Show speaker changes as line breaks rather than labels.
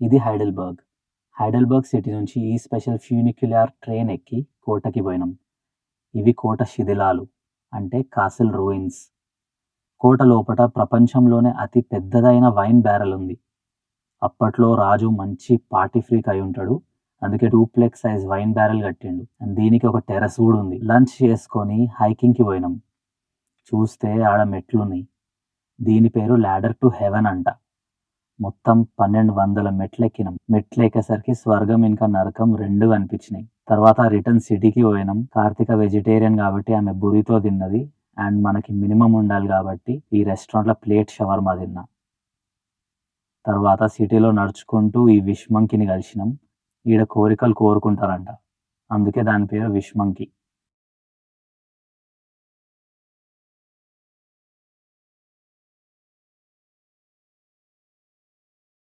ఇది Heidelberg. Heidelberg city నుంచి ఈ స్పెషల్ ఫ్యూనిక్యులర్ ట్రైన్ ఎక్కి కోటకి పోయినాం. ఇవి కోట శిథిలాలు అంటే కాసిల్ రూయిన్స్. కోట లోపట ప్రపంచంలోనే అతి పెద్దదైన వైన్ బ్యారెల్ ఉంది. అప్పట్లో రాజు మంచి పార్టీ ఫ్రీక్ అయి ఉంటాడు. అందుకే డూప్లెక్స్ సైజ్ వైన్ బ్యారెల్ కట్టిండు. అండ్ దీనికి ఒక టెర్రస్ కూడా ఉంది. లంచ్ చేసుకొని హైకింగ్కి పోయినాం. చూస్తే ఆడ మెట్లున్నాయి. దీని పేరు ల్యాడర్ టు హెవెన్ అంట. మొత్తం పన్నెండు వందల మెట్లెక్కినాం. మెట్లెక్కేసరికి స్వర్గం ఇంకా నరకం రెండు కనిపించినాయి తర్వాత రిటర్న్ సిటీకి పోయినాం. కార్తిక వెజిటేరియన్ కాబట్టి ఆమె బురితో తిన్నది. అండ్ మనకి మినిమం ఉండాలి కాబట్టి ఈ రెస్టారెంట్లో ప్లేట్ షవర్మా తిన్నా. తర్వాత సిటీలో నడుచుకుంటూ ఈ విష్మంకిని కలిసినాం. ఈడ కోరికలు కోరుకుంటారంట. అందుకే దాని పేరు విష్మంకి.